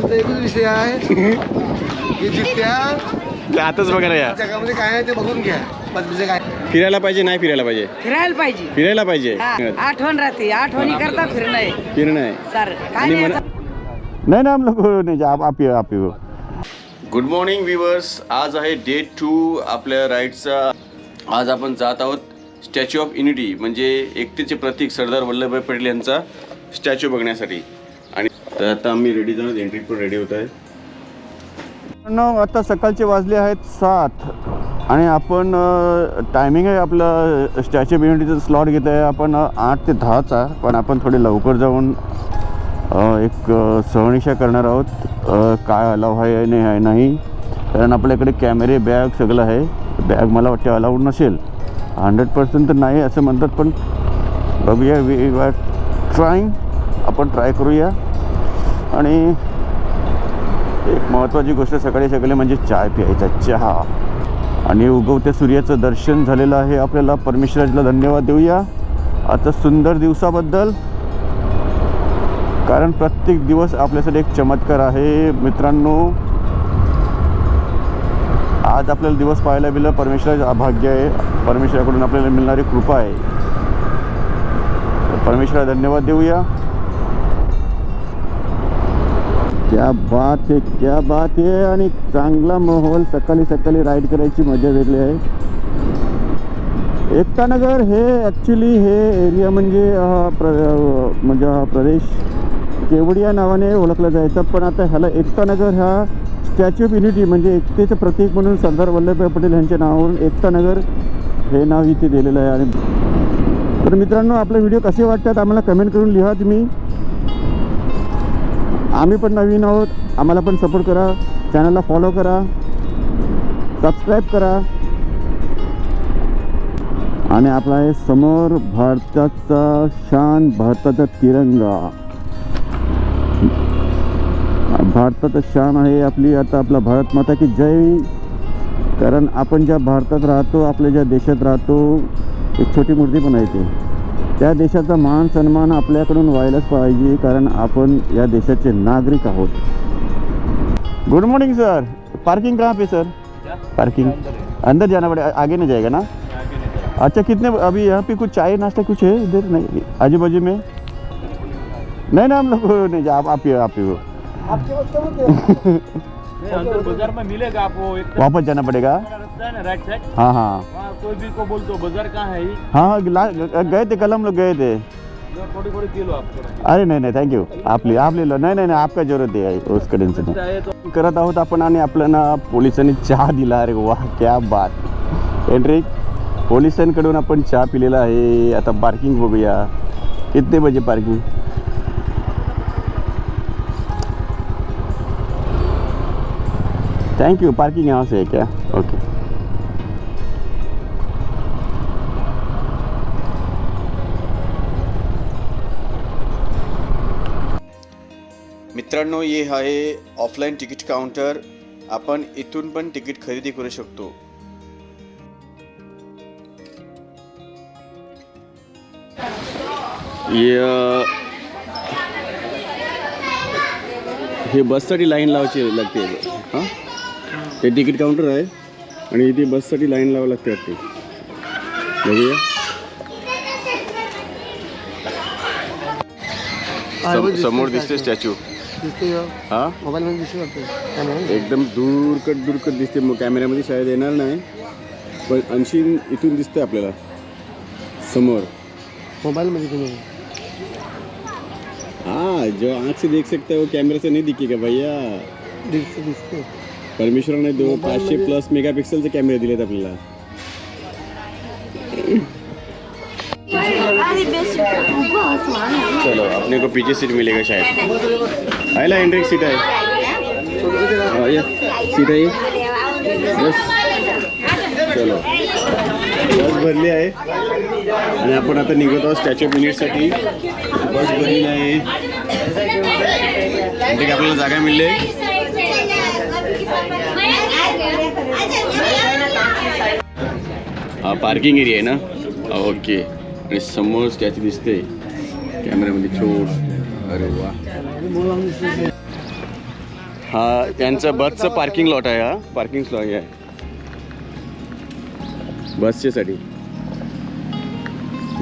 आमचा एकच विषय आहे की जित्या आताच बघायला या. जगामध्ये काय आहे ते बघून घ्या. काय? फिरायला पाहिजे नाही फिरायला पाहिजे? फिरायला पाहिजे. फिरायला पाहिजे. हा, आठवण राहते. आठवणी करता फिरणं आहे. फिरणं आहे. सर काय आणि नाही मन- आता- नहीं ना हम लोग नहीं जा- आप आप ही आप ही. हो गुड मॉर्निंग व्ह्युअर्स आज आहे डे टू आपल्या राईडचा आज आपण जात आहोत स्टॅच्यू ऑफ युनिटी म्हणजे एकतेचे प्रतीक सरदार वल्लभभाई पटेल यांचा स्टॅच्यू बघण्यासाठी. तर आता आम्ही रेडी जाऊन एंट्री पण रेडी होत आहे. आता सकाळचे वाजले आहेत सात. आणि आपण टायमिंग आहे आपलं स्टॅच्यू ऑफ युनिटीचं स्लॉट घेत आहे. आपण आठ ते दहाचा पण आपण थोडे लवकर जाऊन एक सहनिशा करणार आहोत. काय अलाव आहे नाही आहे नाही. कारण आपल्याकडे कॅमेरे बॅग सगळं आहे. बॅग मला वाटते अलाउड नसेल. हंड्रेड पर्सेंट तर नाही असं म्हणतात पण बघूया वी आर ट्राईंग आपण ट्राय करूया. आणि एक महत्त्वाची गोष्ट सकाळी सकाळी म्हणजे चाय प्यायचा चहा. आणि उगवत्या सूर्याचं दर्शन झालेलं आहे आपल्याला. परमेश्वराजला धन्यवाद देऊया. आता सुंदर दिवसाबद्दल. कारण प्रत्येक दिवस आपल्यासाठी एक चमत्कार आहे. मित्रांनो आज आपल्याला दिवस पाहायला मिळलं. परमेश्वराचं अभाग्य आहे. परमेश्वराकडून आपल्याला मिळणारी कृपा आहे. परमेश्वरा धन्यवाद देऊया. क्या बात आहे क्या बात आहे आणि चांगला माहोल सकाळी सकाळी राईड करायची मजा वेगळी आहे. एकतानगर हे ॲक्च्युली हे एरिया म्हणजे हा प्र म्हणजे हा प्रदेश केवडिया नावाने ओळखला जायचा. पण आता ह्याला एकतानगर हा स्टॅच्यू ऑफ युनिटी म्हणजे एकतेचं प्रतीक म्हणून सरदार वल्लभभाई पटेल यांच्या नावावरून एकतानगर हे नाव इथे दिलेलं आहे. आणि तर मित्रांनो आपले व्हिडिओ कसे वाटतात आम्हाला कमेंट करून लिहा तुम्ही. आम्ही पण नवीन आहोत. आम्हाला पण सपोर्ट करा. चॅनलला फॉलो करा. सबस्क्राईब करा. आणि आपला आहे समोर भारताचा शान भारताचा तिरंगा. भारताचा शान आहे आपली आता आपला भारत माता की जय. कारण आपण ज्या भारतात राहतो आपल्या ज्या देशात राहतो एक छोटी मूर्ती पण आहे ती. त्या देशाचा मान सन्मान आपल्याकडून व्हायलाच पाहिजे कारण आपण या देशाचे नागरिक आहोत. गुड मॉर्निंग सर पार्किंग कहाँ पे सर पार्किंग अंदर जाना पड़ेगा आगे नहीं जाएगा ना? अच्छा कितने अभी यहाँ पे कुछ चाय नाश्ता कुछ है इधर? नहीं आजू बाजू में नहीं ना हम लोग नहीं जा आप आप ही आप ही हो। नहीं, अंदर बाजार में मिलेगा आपको एक तरफ वापस जाना पड़ेगा? रास्ता है ना राइट साइड हाँ हाँ। वहाँ कोई भी को बोल दो बाजार कहाँ है हाँ गए थे कल हम लोग गए थे। थोड़ी थोड़ी किलो आपको अरे नाही नाही थँक्यू आप ले आप ले लो। नाही नाही नाही आपका जरूरत आहे उसका टेन्शन नाही करत आहोत आपण आणि आपल्याला पोलिसांनी चहा दिला अरे वा क्या बात। एंट्रिक पोलिसांकडून आपण चहा पिलेला आहे आता पार्किंग बघूया। कितने बजे पार्किंग थैंक यू पार्किंग यहाँ से है क्या? ओके मित्रांनो हे आहे ऑफलाईन तिकीट काउंटर आपण इथून पण तिकीट खरेदी करू शकतो. हे बससाठी लाईन लावायची लागते. हाँ? ते तिकीट काउंटर आहे आणि इथे बससाठी लाईन लावावी लागते वाटते. बघूया. सम- समोर दिसते स्टॅच्यू दिसते हा? मोबाईलमध्ये वाटतं. कॅमेरा एकदम दूरकट दूरकट दिसते. मग कॅमेऱ्यामध्ये शायद येणार नाही. पण ऐंशी इथून दिसते आपल्याला. समोर. मोबाईलमध्ये तुम्ही? हाँ जो आँख से देख सकते हो कैमरे से नहीं दिखेगा भैया. दिसते दिसते परमेश्वराने दो पाचशे प्लस मेगापिक्सलचे कॅमेरे दिलेत आपल्याला. चलो अपने को पीछे सीट मिलेगा शायद. आयला एंड्रिक सीट आहे हाँ, ये सीट आहे बस चलो. बस भरली आहे. आणि आपण आता निघत आहोत स्टॅच्यू ऑफ युनिटसाठी बस भरली आहे. आपल्याला जागा मिळली पार्किंग एरिया आहे ना? ओके आणि समोर स्टॅच्यू दिसते कॅमेऱ्यामध्ये छोट. अरे वा. हा त्यांचं बसचं पार्किंग लॉट आहे हा. पार्किंग लॉट आहे. बसच्यासाठी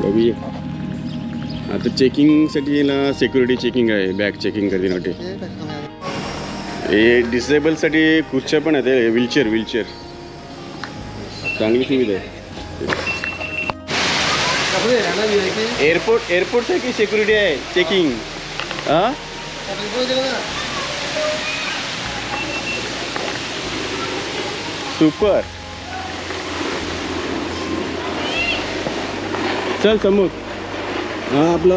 बघूया. आता चेकिंगसाठी ना सिक्युरिटी चेकिंग आहे. बॅग चेकिंग करण्यासाठी हे डिसेबलसाठी खुर्च्या पण आहेत व्हीलचेअर व्हीलचेअर चांगली सुविधा आहे. एअरपोर्ट एअरपोर्टसाठी सिक्युरिटी आहे? चेकिंग हां? सुपर चल समोर. हा आपला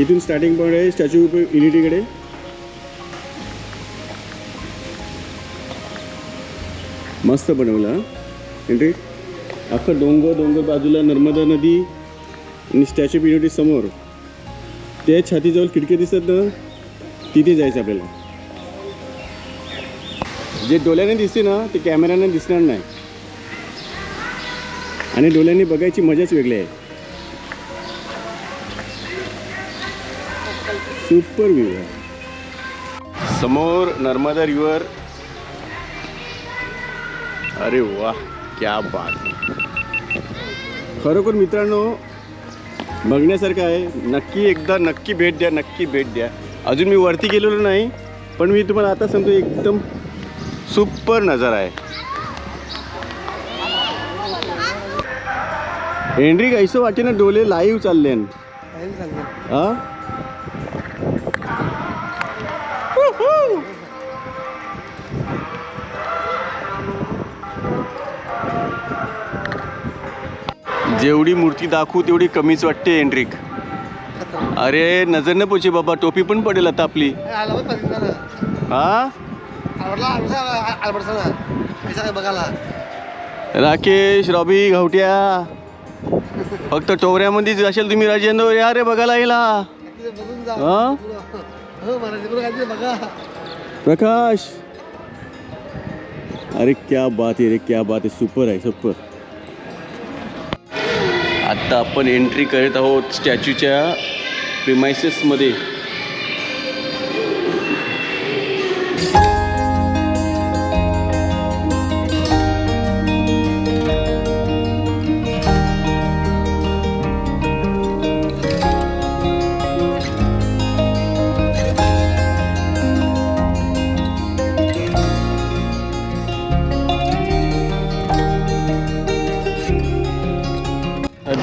इथून स्टार्टिंग पॉईंट आहे स्टॅच्यू ऑफ युनिटीकडे मस्त बनवलं एंट्री अख्खं डोंगर डोंगर बाजूला नर्मदा नदी आणि स्टॅच्यू ऑफ युनिटी समोर. त्या छातीजवळ खिडकी दिसत ना तिथे जायचं आपल्याला. जे डोळ्याने दिसते ना ते कॅमेऱ्याने दिसणार नाही. आणि डोळ्यांनी बघायची मजाच वेगळी आहे. सुपर व्ह्यू आहे. समोर नर्मदा रिव्हर अरे वा क्या बात. खरोखर मित्रांनो बघण्यासारखं आहे. नक्की एकदा नक्की भेट द्या नक्की भेट द्या. अजून मी वरती गेलेलो नाही पण मी तुम्हाला आता सांगतो एकदम सुपर नजारा आहे. हेनरी कैसं वाटे ना डोले लाईव्ह चालले हा? जेवढी मूर्ती दाखवू तेवढी कमीच वाटते एंड्रिक. अरे नजर न पोचे बाबा टोपी पण पडेल आता आपली. हा? राकेश रॉबी घवट्या. फक्त टोवऱ्यामध्येच असेल तुम्ही राजेंद्र या रे बघायला येला हा? प्रकाश. अरे क्या बात आहे रे क्या बात आहे. सुपर आहे सुपर. आता आपण एंट्री करत आहोत स्टॅच्यूच्या प्रिमायसेसमध्ये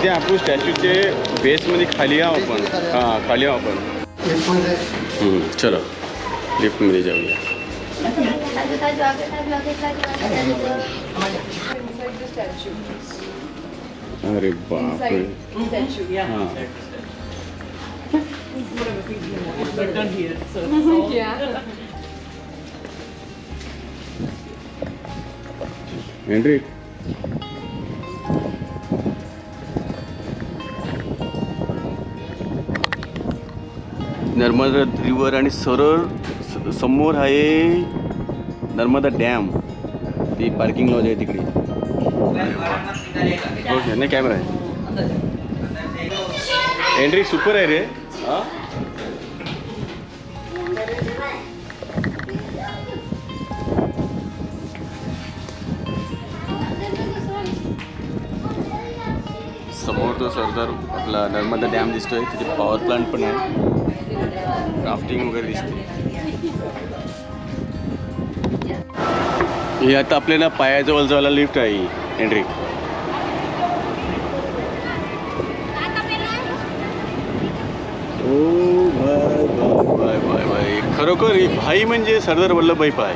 सध्या आपण स्टॅच्यूचे बेसमध्ये खाली आहो आपण. हां खाली आहो आपण. चलो. लिफ्टमध्ये जाऊया. अरे बापरे. हां. नर्मदा रिवर आणि सरळ स- समोर आहे नर्मदा डॅम. ती पार्किंग लॉज आहे तिकडे. ओके नाही कॅमेरा आहे. एंट्री सुपर आहे रे. हां? समोर तो सरदार आपला नर्मदा डॅम दिसतोय. तिथे पॉवर प्लांट पण आहे. राफ्टिंग वगैरे दिसते. ही आता आपल्याला पायाजवळ जवळ लिफ्ट आहे एंट्री ओ bye bye bye bye bye खरोखर ही भाई म्हणजे सरदार वल्लभभाई पाय.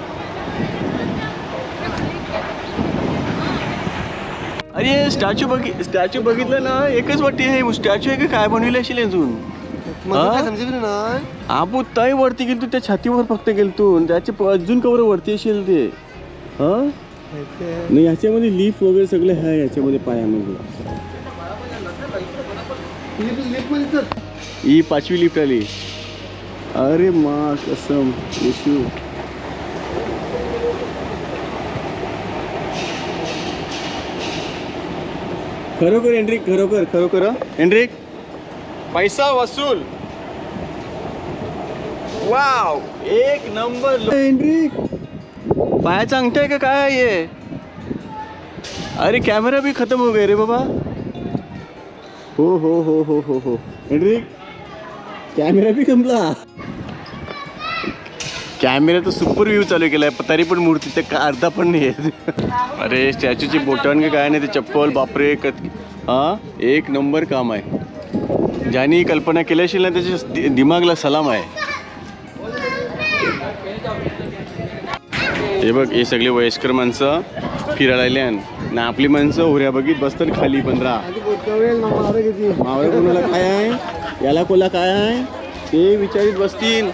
अरे स्टॅच्यू बघि स्टॅच्यू बघितलं ना एकच वाटते हे स्टॅच्यू आहे का? काय बनविले असेल अजून? काय समजेल ना? तय वरती गेलतो त्या छातीवर फक्त गेलतो आणि त्याचे प- अजून कवर वरती असेल ते. हा? नाही याच्यामध्ये लिफ्ट वगैरे सगळे आहे याच्यामध्ये पायामध्ये. लिफ्टमध्ये तर ही पाचवी लिफ्ट आली अरे मा कसम. येशू. खरोखर एंड्रिक खरोखर खरोखर हं? एंड्रिक पैसा वसूल. वाव एक नंबर एंट्री पायाचा अंगठा आहे का? काय आहे ये अरे कॅमेरा भी खत्म हो गए रे बाबा. हो हो हो हो हो हो. एंट्री कॅमेरा भी संपला कॅमेरा तर सुपर व्ह्यू चालू केलाय तरी पण मूर्ती ते का अर्धा पण नाही आहे अरे स्टॅच्यूची बोटण का काय नाही ते चप्पल बापरे कत हा? एक नंबर काम आहे. ज्यांनी कल्पना केली असेल ना त्याच्या दि- दिमागला सलाम आहे. हे बघ हे सगळे वयस्कर माणसं फिरायला आले ना आपली माणसं उऱ्या बघित बसतात खाली पंधरा मावळ कोणाला काय आहे? याला कोला काय आहे? ते विचारित बसतील.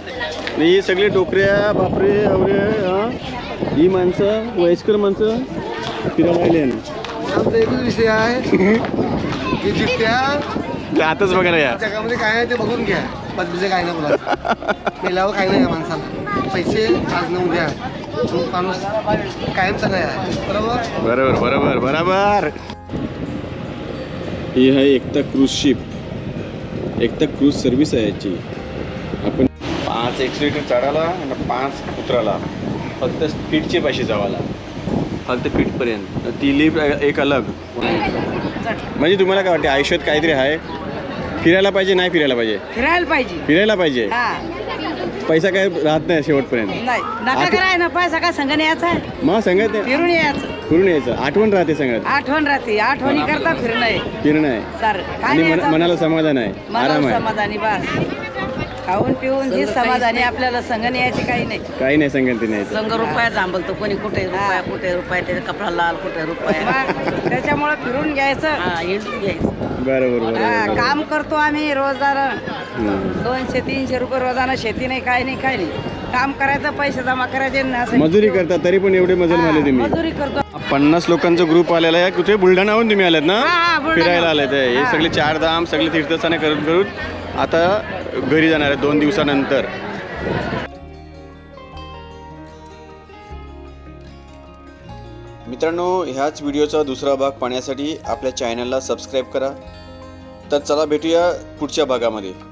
हे सगळे डोकऱ्या बापरे अवरे ही? माणसं वयस्कर माणसं फिरायला आले आमचा एकच विषय आहे. की चिठ्ठ्या ते आताच बघायला या. जगामध्ये काय आहे ते बघून घ्या. बदलीचे काय नाही बोला मेल्यावर काय नाही या माणसाला. पैसे आज न उद्या. माणूस कायमचा नाही आहे. बरोबर? बरोबर बरोबर बरोबर. ही आहे Ekta cruise ship. Ekta cruise service आहे याची. आपण पाच एक्सिलेटर चढाला आणि पाच उतराला फक्त स्पीडचे पैसे जावाला फक्त स्पीडपर्यंत ती लिफ्ट एक अलग. म्हणजे तुम्हाला काय वाटते आयुष्यात काहीतरी आहे? फिरायला पाहिजे नाही फिरायला पाहिजे? फिरायला पाहिजे. फिरायला पाहिजे? हा. पैसा काय राहत नाही शेवटपर्यंत. नाही. नका कराय ना पैसा काय संघ यायचा आहे? मग सांगत नाही. फिरून यायचं. फिरून यायचं. आठवण राहते सांगत आठवण राहते. आठवणी करता फिरणं आहे. फिरणं आहे. सर काय आणि नाही मन-? मनाला समाधान आहे. आराम मनाला आहे. समाधानी बस. खाऊन पिऊन ही समाधानी आपल्याला संघ यायची काही नाही. काही नाही सांगत नाही संघ रुपया जांभलतो. कोणी कुठे रुपया कुठे रुपया त्याचा कपडा लाल कुठे रुपया. त्याच्यामुळं फिरून घ्यायचं. हा हिंडून घ्यायचं. बरोबर हा, बरोबर. काम करतो आम्ही रोजदार. दोनशे तीनशे रुपये रोजानं शेती नाही काय नाही काय नाही. काम करायचं पैसे जमा करायचे असं- मजुरी करता तरी पण एवढे मजल हा, मारले तुम्ही. मजुरी करतो. पन्नास लोकांचा ग्रुप आलेला आहे. कुठे? बुलढाणाहून तुम्ही आलात ना? हा, हा, बुलढाणा. फिरायला आले ते हे हा. सगळे चार धाम सगळे तीर्थस्थाने करून करून. आता घरी जाणार आहे दोन दिवसानंतर. मित्रांनो ह्याच व्हिडिओचा दुसरा भाग पाहण्यासाठी आपल्या चॅनलला सबस्क्राईब करा. तर चला भेटूया पुढच्या भागामध्ये.